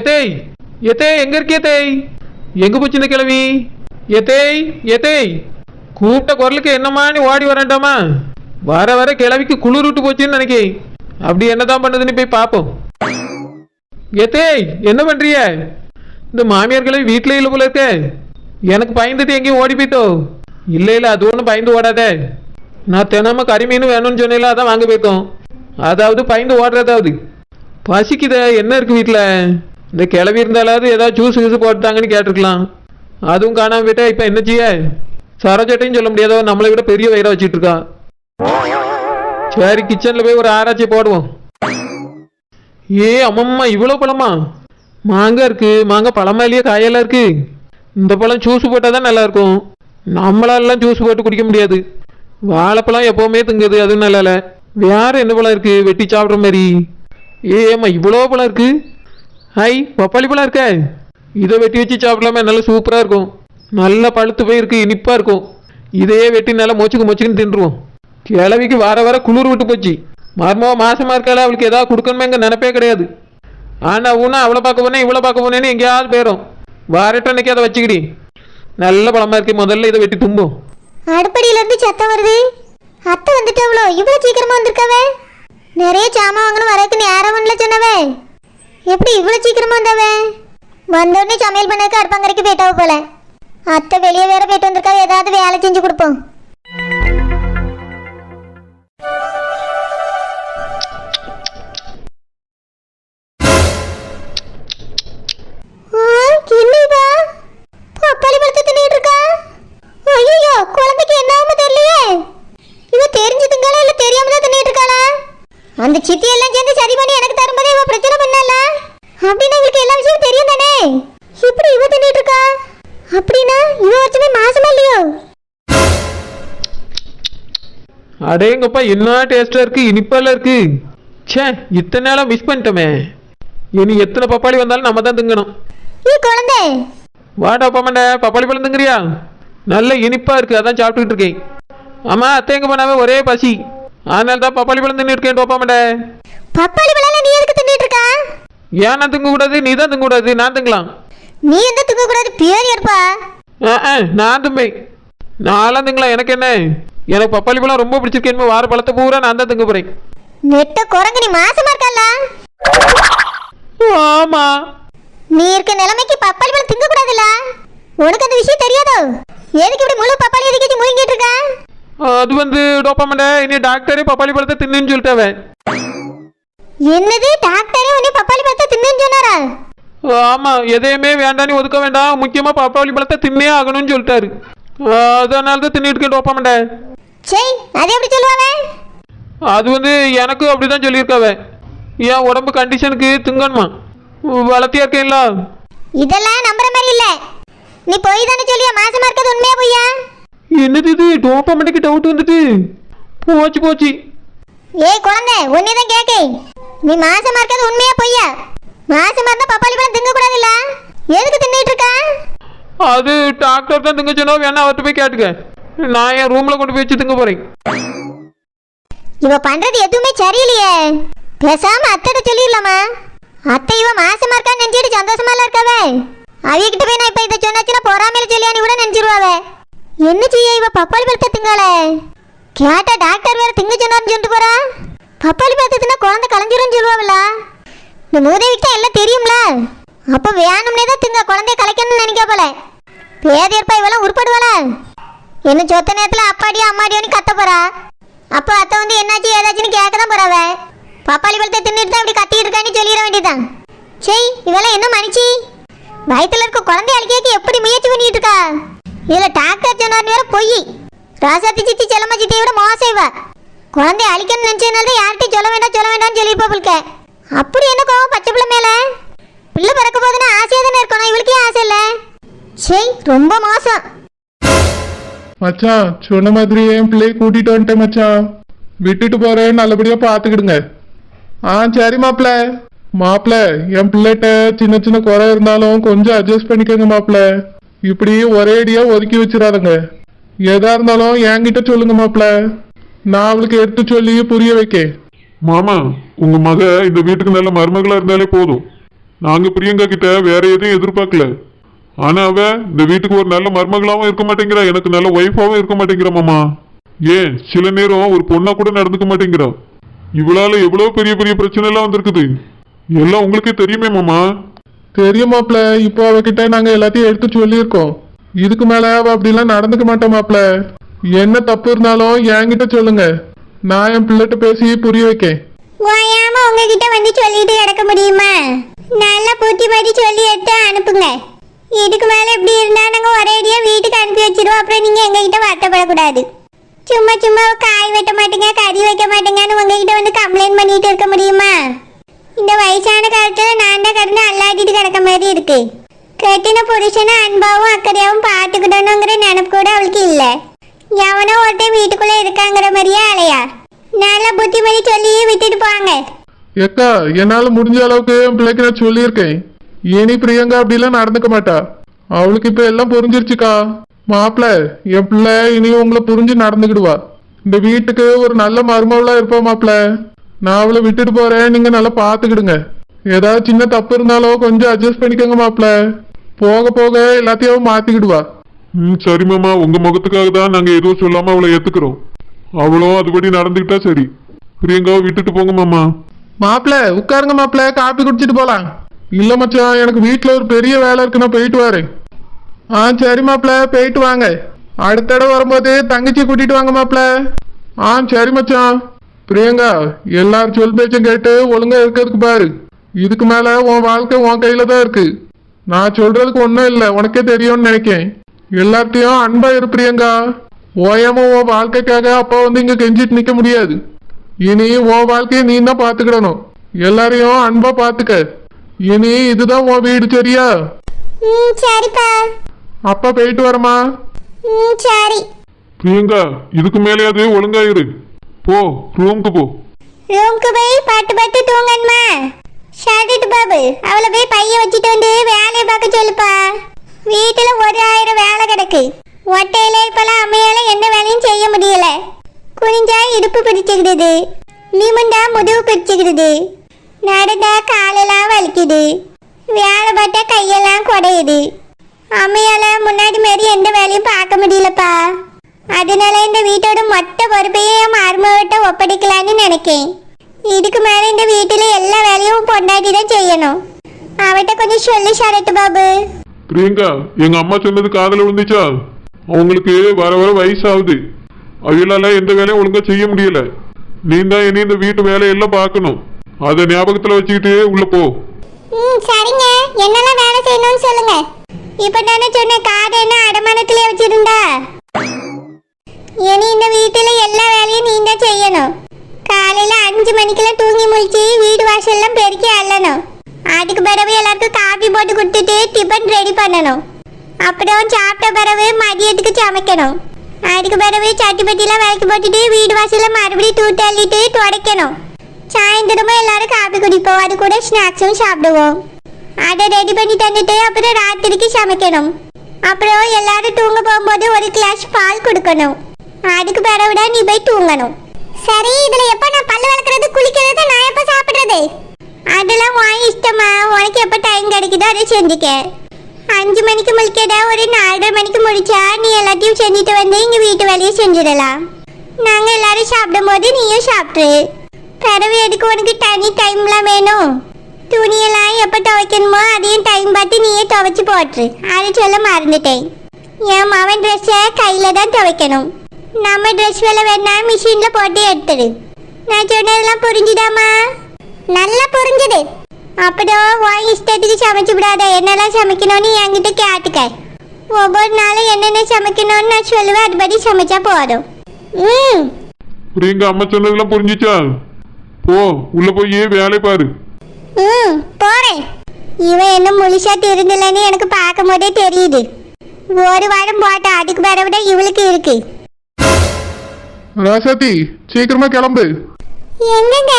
ஏத்தேய் எதே எங்க இருக்கே தேய் எங்க போச்சு இந்த கிழவி? ஏத்தேய் ஏத்தேய் கூப்பிட்ட குரலுக்கு என்னம்மா நீ ஓடி வரண்டாமா வர வர கிழவிக்கு குளிர் விட்டு போச்சுன்னு நினைக்கிறேன் அப்படி என்னதான் பண்ணுதுன்னு போய் பார்ப்போம் எத்தேய் என்ன பண்றிய? இந்த மாமியார் கிழவி வீட்டில் இல்லை போல இருக்க. எனக்கு பயந்துட்டு எங்கேயும் ஓடி போயிட்டோ. இல்லை இல்லை அது ஒன்றும் பயந்து ஓடாதே. நான் தினமும் கறி மீன் வேணும்னு சொன்னேல அதான் வாங்க போயிட்டோம். அதாவது பயந்து ஓடுறதாவது. பசிக்குதே என்ன இருக்கு வீட்டில் இந்த கிளவி இருந்தாலாவது ஏதாவது ஜூஸ் கீஸ் போட்டாங்கன்னு கேட்டிருக்கலாம். அதுவும் காணாமல் போயிட்டா இப்போ என்ன செய்ய? சரோஜட்டையும் சொல்ல முடியாதோ? நம்மளை விட பெரிய வயிறாக வச்சுட்டு இருக்கா. சரி கிச்சனில் போய் ஒரு ஆராய்ச்சி போடுவோம். ஏ அம்மம்மா இவ்வளோ பழமா? மாங்காய் இருக்குது மாங்காய் பழமா இல்லையா? காயெல்லாம் இருக்குது இந்த பழம் ஜூஸ் போட்டால் தான் நல்லா இருக்கும் நம்மளாலலாம் ஜூஸ் போட்டு குடிக்க முடியாது. வாழைப்பழம் எப்போவுமே திங்குது. அதுவும் நல்லா இல்லை வேறு என்ன பழம் இருக்குது வெட்டி சாப்பிட்ற மாதிரி. ஏம்மா இவ்வளோ பழம் இருக்குது ஹை பப்பாளி பழம் இருக்க. இதை வெட்டி வச்சு சாப்பிடலாமே நல்லா சூப்பராக இருக்கும். நல்லா பழுத்து போயிருக்கு இனிப்பாக இருக்கும். இதையே வெட்டி நல்லா மொச்சுக்கு மொச்சுக்குன்னு தின்றுவோம். கிழவிக்கு வர வர குளிர் விட்டு போச்சு. மர்மவ மாசமாக இருக்கால அவளுக்கு ஏதாவது கொடுக்கணுமே நினைப்பே கிடையாது. ஆனால் ஊனா அவளை பார்க்க போனேன் இவ்வளோ பார்க்க போனேன்னு எங்கேயாவது போயிடும் வாரட்டும் இன்னைக்கு அதை வச்சுக்கிடி. நல்ல பழமா இருக்கு முதல்ல இதை வெட்டி தும்போம் அடுப்படியில இருந்து சத்தம் வருது. அத்தை வந்துட்டாவளோ இவ்வளோ சீக்கிரமா வந்திருக்காவே? நிறைய சாமான் வாங்கணும் வரதுக்கு நேரம் வரல சொன்னவே. எப்படி இவ்வளோ சீக்கிரமா வந்தவ? வந்தோடனே சமையல் பண்ணதுக்கு அடுப்பங்கரைக்கு போயிட்டாவ போல. அத்தை வெளியே வேற போயிட்டு வந்திருக்கா ஏதாவது வேலை செஞ்சு கொடுப்போம். அந்த சித்தி எல்லாம் சேர்ந்து சரி பண்ணி எனக்கு தரும்போதே இவ பிரச்சனை பண்ணல அப்படின்னா இவளுக்கு எல்லா விஷயமும் தெரியும் தானே இப்படி இவ தின்னுட்டு இருக்கா? அப்படின்னா இவ வச்சுமே மாசமா இல்லையோ? அடேங்கப்பா என்ன டேஸ்டா இருக்கு? இனிப்பால இருக்கு. ச்சே இத்தனை நாளா மிஸ் பண்ணிட்டோமே. இனி எத்தனை பப்பாளி வந்தாலும் நம்ம தான் திங்கணும். நீ குழந்தை! வாடா பாமாண்ட பப்பாளி பழம் திங்குறியா? நல்ல இனிப்பா இருக்கு அதான் சாப்பிட்டுட்டு இருக்கேன். ஆமா அத்தை எங்க போனாவே ஒரே பசி. அதனால தான் பப்பாளி பழம் தின்னு இருக்கேன் பாப்பாமண்ட பப்பாளி பழம் நீ எதுக்கு தின்னுட்டு இருக்கா ஏன் நான் திங்க கூடாது நீ தான் திங்க கூடாது நான் திங்கலாம். நீ எந்த தூக்க கூடாது பேர் ஏற்பா. நான் தும்பேன் நான்லாம் திங்கலாம் எனக்கு என்ன? எனக்கு பப்பாளி பழம் ரொம்ப பிடிச்சிருக்கேன் வார பழத்தை பூரா நான் தான் திங்க போறேன். நெட்ட குரங்கு நீ மாசமா இருக்கல்ல ஆமா. நீ இருக்க நிலைமைக்கு பப்பாளி பழம் திங்க கூடாதுல்ல உனக்கு அந்த விஷயம் தெரியாதோ? எதுக்கு இப்படி முழு பப்பாளி எதுக்கு முழுங்கிட்டு இருக்க? அது வந்து டோப்பாமண்ட இனி டாக்டரே பப்பாளி பழத்தை தின்னுன்னு சொல்லிட்டாவே. என்னது டாக்டரே உன்னை பப்பாளி பழத்தை தின்னுன்னு சொன்னாரா ஆமா எதையுமே வேண்டாம் நீ ஒதுக்க வேண்டாம். முக்கியமா பப்பாளி பழத்தை தின்னே ஆகணும்னு சொல்லிட்டாரு. அதனால தான் தின்னுட்டு இருக்கேன் டோப்பாமண்ட சரி அது எப்படி சொல்லுவாவே அது வந்து எனக்கு அப்படிதான் சொல்லியிருக்காவே. என் உடம்பு கண்டிஷனுக்கு திங்கணுமா? வளர்த்தியா இருக்கேன்ல? இதெல்லாம் நம்புற மாதிரி இல்ல. நீ போய் தானே சொல்லியா? மாசமா இருக்கிறது உண்மையா என்னது இது? டோப்பாமண்டைக்கு டவுட் வந்துட்டு. போச்சு போச்சு. ஏய் குழந்தை உன்னை தான் கேட்க நீ மாசமா இருக்கிறது உண்மையா பொய்யா? மாசமா இருந்தா பப்பாளி பழம் திங்க கூடாதுல்ல எதுக்கு தின்னுட்டு இருக்க அது டாக்டர் தான் திங்க சொன்னா வேணா அவர்கிட்ட போய் கேட்டுக்க. நான் என் ரூம்ல கொண்டு போய் வச்சு திங்க போறேன். இவ பண்றது எதுவுமே சரியில்லையே. பேசாம அத்தைட்ட சொல்லிடலாமா? அத்தை இவ மாசமா இருக்கான்னு நினைச்சிட்டு சந்தோஷமா எல்லாம் இருக்காவே. அவிகிட்ட போய் நான் இப்ப இதை சொன்னாச்சுன்னா பொறாமையில சொல்லியான்னு கூட நினைச்சிருவாவே. என்ன செய்ய இவ பப்பாளி பழத்தை திங்காளே கேட்டா டாக்டர் வேற திங்க சொன்னார்னு சொல்லிட்டு போறா. பப்பாளி பழத்தை குழந்தை கலைஞ்சிரும் சொல்லுவாங்கள இந்த மூதேவிக்கு தான் எல்லாம் தெரியும்ல? அப்ப வேணும்னே தான் திங்க குழந்தைய கலைக்கணும்னு நினைக்க போல. பேதையற்பா இவெல்லாம் உருப்படுவாள? என்ன சொத்த நேரத்துல அப்பாடியோ அம்மாடியோன்னு கத்த போறா. அப்போ அத்தை வந்து என்னாச்சு ஏதாச்சுன்னு கேட்க தான் போறாவ பப்பாளி பழத்தை தின்னுட்டு தான் இப்படி கத்திட்டு இருக்கான்னு சொல்லிட வேண்டியதான் சரி இவெல்லாம் என்ன மனுச்சி வயித்துல இருக்க குழந்தை அழிக்க எப்படி முயற்சி பண்ணிட்டு இருக்கா? இதுல டாக்டர் சொன்னார்னு வேற பொய். ராசாத்தி சித்தி செல்லம்மா சித்தியை விட மோசம் இவ. குழந்தை அழிக்கணும்னு நினைச்சதுனால தான் யார்கிட்டயும் சொல்ல வேண்டாம் சொல்ல வேண்டாம்னு சொல்லியிருப்பா புல்க அப்படி என்ன கோவம் பச்சை பிள்ளை மேல? பிள்ளை பிறக்க போதுன்னா ஆசையாக தானே இருக்கணும். இவளுக்கே ஆசை இல்லை? சரி ரொம்ப மோசம். மச்சான் சொன்ன மாதிரி என் பிள்ளைய கூட்டிட்டு வந்துட்டேன் மச்சான் விட்டுட்டு போறேன் நல்லபடியா பாத்துக்கிடுங்க ஆ சரி மாப்பிள மாப்பிள என் பிள்ளைகிட்ட சின்ன சின்ன குறை இருந்தாலும் கொஞ்சம் அட்ஜஸ்ட் பண்ணிக்கோங்க மாப்பிள இப்படி ஒரே அடியா ஒதுக்கி வச்சிடாதங்க. எதா இருந்தாலும் என்கிட்ட சொல்லுங்க மாப்பிள. நான் அவளுக்கு எடுத்து சொல்லி புரிய வைக்க மாமா உங்க மக இந்த வீட்டுக்கு நல்ல மருமகளா இருந்தாலே போதும். நாங்க பிரியங்கா கிட்ட வேற எதையும் எதிர்பார்க்கல. ஆனா அவ இந்த வீட்டுக்கு ஒரு நல்ல மருமகளாவும் இருக்க மாட்டேங்கிறா எனக்கு நல்ல ஒய்ஃபாவும் இருக்க மாட்டேங்கிறா மாமா. ஏன்? சில நேரம் ஒரு பொண்ணா கூட நடந்துக்க மாட்டேங்கிறா. இவளால எவ்வளவு பெரிய பெரிய பிரச்சனை எல்லாம் வந்திருக்குது. எல்லாம் உங்களுக்கே தெரியுமே மாமா. தெரியும் மாப்பிள்ள இப்போ அவகிட்ட நாங்க எல்லாத்தையும் எடுத்து சொல்லியிருக்கோம். இதுக்கு மேல அவ அப்படிலாம் நடந்துக்க மாட்டோம் மாப்பிள்ள என்ன தப்பு இருந்தாலும் என்கிட்ட சொல்லுங்க. நான் என் பிள்ளைகிட்ட பேசி புரிய வைக்கேன். ஓயாம உங்ககிட்ட வந்து சொல்லிட்டு கிடக்க முடியுமா? நல்லா புத்தி மாதிரி சொல்லி எடுத்து அனுப்புங்க. இதுக்கு மேல இப்படி இருந்தா நாங்க ஒரேடியா வீட்டுக்கு அனுப்பி வச்சிருவோம். அப்புறம் நீங்க எங்ககிட்ட வருத்தப்படக்கூடாது. சும்மா சும்மா காய் வெட்ட மாட்டேங்க கறி வைக்க மாட்டேங்கன்னு உங்ககிட்ட வந்து கம்ப்ளைண்ட் பண்ணிட்டு இருக்க முடியுமா? இந்த வயசான காலத்துல நான் தான் கடந்து அல்லாடிட்டு கிடக்க மாதிரி இருக்கு. கட்டின புருஷனை அன்பாவும் அக்கறையாவும் பார்த்துக்கிடணுங்கிற நினப்பு கூட அவளுக்கு இல்ல. எவனோ ஒருத்தன் வீட்டுக்குள்ள இருக்காங்கிற மாதிரியே அலையா? நல்ல புத்திமதி சொல்லியே விட்டுட்டு போங்க. ஏக்கா என்னால முடிஞ்ச அளவுக்கு என் பிள்ளைக்கு நான் சொல்லியிருக்கேன். இனி பிரியங்கா அப்படிலாம் நடந்துக்க மாட்டா. அவளுக்கு இப்ப எல்லாம் புரிஞ்சிருச்சுக்கா. மாப்பிள்ள என் பிள்ளை இனி உங்களை புரிஞ்சு நடந்துக்கிடுவா. இந்த வீட்டுக்கு ஒரு நல்ல மருமவளா இருப்பா மாப்பிள்ள நான் அவளை விட்டுட்டு போறேன். நீங்க நல்லா பாத்துக்கிடுங்க ஏதாவது சின்ன தப்பு இருந்தாலும் கொஞ்சம் அட்ஜஸ்ட் பண்ணிக்கோங்க மாப்பிள. போக போக எல்லாத்தையும் மாத்திக்கிடுவா. ம் சரி மாமா. உங்க முகத்துக்காக தான் நாங்க எதுவும் சொல்லாம அவளை ஏத்துக்கிறோம். அவளும் அதுபடி நடந்துக்கிட்டா சரி. பிரியங்காவை விட்டுட்டு போங்க மாமா. மாப்பிள உட்காருங்க மாப்பிள. காப்பி குடிச்சிட்டு போலாம். இல்ல மச்சான் எனக்கு வீட்ல ஒரு பெரிய வேலை இருக்கு. நான் போயிட்டு வரேன். ஆ சரி மாப்பிள. போயிட்டு வாங்க. அடுத்த தடவை வரும்போது தங்கச்சி கூட்டிட்டு வாங்க மாப்பிள. ஆ சரி மச்சான் பிரியங்கா எல்லாரும் சொல் பேச்சும் கேட்டு ஒழுங்கா இருக்கிறதுக்கு பாரு. இதுக்கு மேல உன் வாழ்க்கை உன் கையில தான் இருக்கு. நான் சொல்றதுக்கு ஒன்றும் இல்லை உனக்கே தெரியும்னு நினைக்கேன். எல்லார்ட்டையும் அன்பா இரு பிரியங்கா. ஓயாம உன் வாழ்க்கைக்காக அப்பா வந்து இங்க கெஞ்சிட்டு நிக்க முடியாது. இனி உன் வாழ்க்கையை நீ தான் பாத்துக்கிடணும் எல்லாரையும் அன்பா பாத்துக்க இனி இதுதான் உன் வீடு சரியா? சரிப்பா. அப்பா போயிட்டு வரமா சரி. பிரியங்கா இதுக்கு மேலேயாவது ஒழுங்கா இரு. போ ரூமுக்கு போ. ரூம்க்கு போய் பட்டு பட்டு தூங்கணுமா? ஷாட்டிட்டு பாபு அவளை போய் பைய வச்சுட்டு வந்து வேலையை பார்க்க சொல்லுப்பா. வீட்டுல ஒரு ஆயிரம் வேலை கிடக்கு. ஒட்டையில இப்பெல்லாம் அம்மையால எந்த வேலையும் செய்ய முடியல. குனிஞ்சா இடுப்பு பிடிச்சுக்கிடுது. நிமிண்டா முதுகு பிடிச்சுக்கிடுது. நடந்தா காலெல்லாம் வலிக்குது. வேலை பார்த்தா கையெல்லாம் குடையுது. அம்மையால முன்னாடி மாரி எந்த வேலையும் பார்க்க முடியலப்பா. அதனால இந்த வீட்டோட மொத்த பொறுப்பையும் என் மருமகிட்ட ஒப்படைக்கலான்னு நினைக்கேன். இதுக்கு மேல இந்த வீட்டுல எல்லா வேலையும் பொண்டாட்டி தான் செய்யணும். அவட்ட கொஞ்சம் சொல்லி ஷரட்டு பாபு. பிரியங்கா எங்க அம்மா சொன்னது காதல விழுந்துச்சா? அவங்களுக்கு வர வர வயசாகுது. அவங்களால எந்த வேலையும் ஒழுங்கா செய்ய முடியல. நீ தான் இனி இந்த வீட்டு வேலையெல்லாம் பார்க்கணும். அதை ஞாபகத்துல வச்சுக்கிட்டு உள்ள போ. ம் சரிங்க. என்னெல்லாம் வேலை செய்யணும்னு சொல்லுங்க. இப்ப தானே சொன்ன காதை என்ன அடமானத்திலே வச்சிருந்தா? இனி இந்த வீட்டில் எல்லா வேலையும் நீ தான் செய்யணும். காலையில் அஞ்சு மணிக்கெல்லாம் தூங்கி முழிச்சு வீடு வாசல்லாம் பெருக்கி அள்ளணும். அதுக்கு பிறகு எல்லாருக்கும் காஃபி போட்டு கொடுத்துட்டு டிஃபன் ரெடி பண்ணணும். அப்புறம் சாப்பிட்ட பிறகு மதியத்துக்கு சமைக்கணும். அதுக்கு பிறகு சட்டி பட்டிலாம் விளக்கி போட்டுட்டு வீடு வாசல்ல மறுபடியும் தூட்டு அள்ளிட்டு துடைக்கணும். சாயந்தரமும் எல்லாரும் காஃபி குடிப்போம். அது கூட ஸ்நாக்ஸும் சாப்பிடுவோம். அதை ரெடி பண்ணி தந்துட்டு அப்புறம் ராத்திரிக்கு சமைக்கணும். அப்புறம் எல்லாரும் தூங்க போகும்போது ஒரு கிளாஸ் பால் கொடுக்கணும். அதுக்கு பிறகுடா நீ போய் தூங்கணும். சரி இதுல எப்ப நான் பல்லு வளர்க்கறது குளிக்கிறது நான் எப்ப சாப்பிடுறது? அதெல்லாம் வாங்கி இஷ்டமா உனக்கு எப்ப டைம் கிடைக்குதோ அதை செஞ்சுக்க. அஞ்சு மணிக்கு முழிக்கடா ஒரு நாலரை மணிக்கு முடிச்சா நீ எல்லாத்தையும் செஞ்சுட்டு வந்து இங்க வீட்டு வேலையை செஞ்சிடலாம். நாங்க எல்லாரும் சாப்பிடும் போது நீயும் சாப்பிட்ரு பிறவு எதுக்கு உனக்கு தனி டைம்லாம் வேணும்? துணியெல்லாம் எப்போ துவைக்கணுமோ அதையும் டைம் பார்த்து நீயே துவைச்சி போட்டுரு. அதை சொல்ல மறந்துட்டேன். என் மவன் ட்ரெஸ்ஸை கையில் தான் துவைக்கணும். நம்ம ட்ரெஸ் வேலை வேணா மிஷினில் போட்டு எடுத்துடு. நான் சொன்னதெல்லாம் புரிஞ்சுதாம்மா. நல்லா புரிஞ்சுது. அப்புறம் உன் இஷ்டத்துக்கு சமைச்சு விடாத. என்னெல்லாம் சமைக்கணும்னு என்கிட்ட கேட்டுக்க. ஒவ்வொரு நாளும் என்னென்ன சமைக்கணும்னு நான் சொல்லுவேன். அதுபடி சமைச்சா போதும். ம். பிரியங்கா அம்மா சொன்னதெல்லாம் புரிஞ்சுச்சா? போ உள்ள போய் வேலை பாரு. ம் போறேன். இவன் என்ன முழுசா திருந்தலன்னு எனக்கு பார்க்கும் போதே தெரியுது. ஒரு வாரம் போட்டா அதுக்கு பிறகு விட இவளுக்கு இருக்கு. ராசாத்தி சீக்கிரமா கிளம்பு. எங்கங்க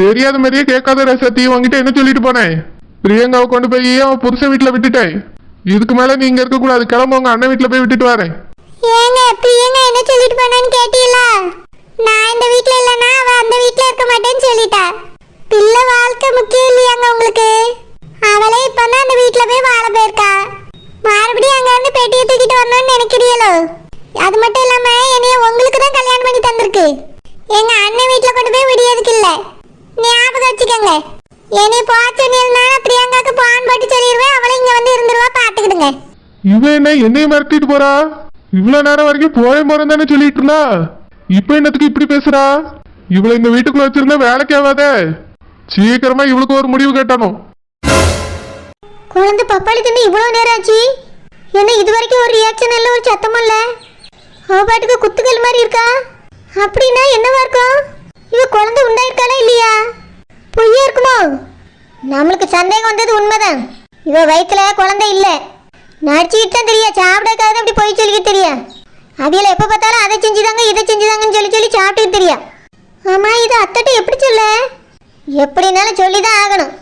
தெரியாத மாதிரியே கேட்காத ராசாத்தி உன்கிட்ட என்ன சொல்லிட்டு போனேன்? பிரியங்காவை கொண்டு போய் அவன் புருஷன் வீட்டுல விட்டுட்டேன். இதுக்கு மேல நீங்க இருக்க கூடாது கிளம்பு உங்க அண்ணன் வீட்டுல போய் விட்டுட்டு வரேன். ஏங்க பிரியங்க என்ன சொல்லிட்டு போனான்னு கேட்டீங்களா? நான் இந்த வீட்ல இல்லனா அவ அந்த வீட்ல இருக்க மாட்டேன்னு சொல்லிட்டா. பிள்ளை வாழ்க்கை முக்கியம் இல்லையாங்க உங்களுக்கு? அவளே இப்பதான் அந்த வீட்ல போய் வாழ போயிருக்கா. மறுபடியும் அங்க இருந்து பெட்டியை தூக்கிட்டு வரணும்னு நினைக்கிறீங்களோ? அது மட்டும் தந்திருக்கு எங்க அண்ணன் வீட்ல கொண்டு போய் விடியதுக்கு இல்ல. ஞாபகம் வச்சுக்கோங்க. போக சொன்னீங்கன்னா பிரியங்காக்கு பான் போட்டு சொல்லிடுவேன். அவளை இங்க வந்து இருந்துருவா பாத்துக்கிடுங்க. இவன் என்ன என்னைய மிரட்டிட்டு போறா? இவ்வளவு நேரம் வரைக்கும் போறேன் போறேன் தானே சொல்லிட்டு இருந்தா? இப்ப என்னத்துக்கு இப்படி பேசுறா? இவளை இந்த வீட்டுக்குள்ள வச்சிருந்தா வேலைக்கு ஆகாதே. சீக்கிரமா இவளுக்கு ஒரு முடிவு கட்டணும். குழந்தை பப்பாளி தின்னு இவ்வளவு நேரம் ஆச்சு? என்ன இது வரைக்கும் ஒரு ரியாக்ஷன் இல்ல ஒரு சத்தமும் இல்ல? அவ பாட்டுக்கு குத்துக்கல் மாதிரி இருக்கா? அப்படின்னா என்னவா இருக்கும்? இவ குழந்தை உண்டாயிருக்காளா இல்லையா? பொய்யா இருக்குமோ? நம்மளுக்கு சந்தேகம் வந்தது உண்மைதான். இவ வயிற்றுல குழந்தை இல்லை. நடிச்சுக்கிட்டு தான் தெரியா சாப்பிடக்காக அப்படி பொய் சொல்லிக்கிட்டு தெரியா? அதில் எப்போ பார்த்தாலும் அதை செஞ்சுதாங்க இதை செஞ்சுதாங்கன்னு சொல்லி சொல்லி சாப்பிட்டுக்கிட்டு தெரியா? ஆமாம் இது அத்தட்ட எப்படி சொல்ல? எப்படினாலும் சொல்லி தான் ஆகணும்.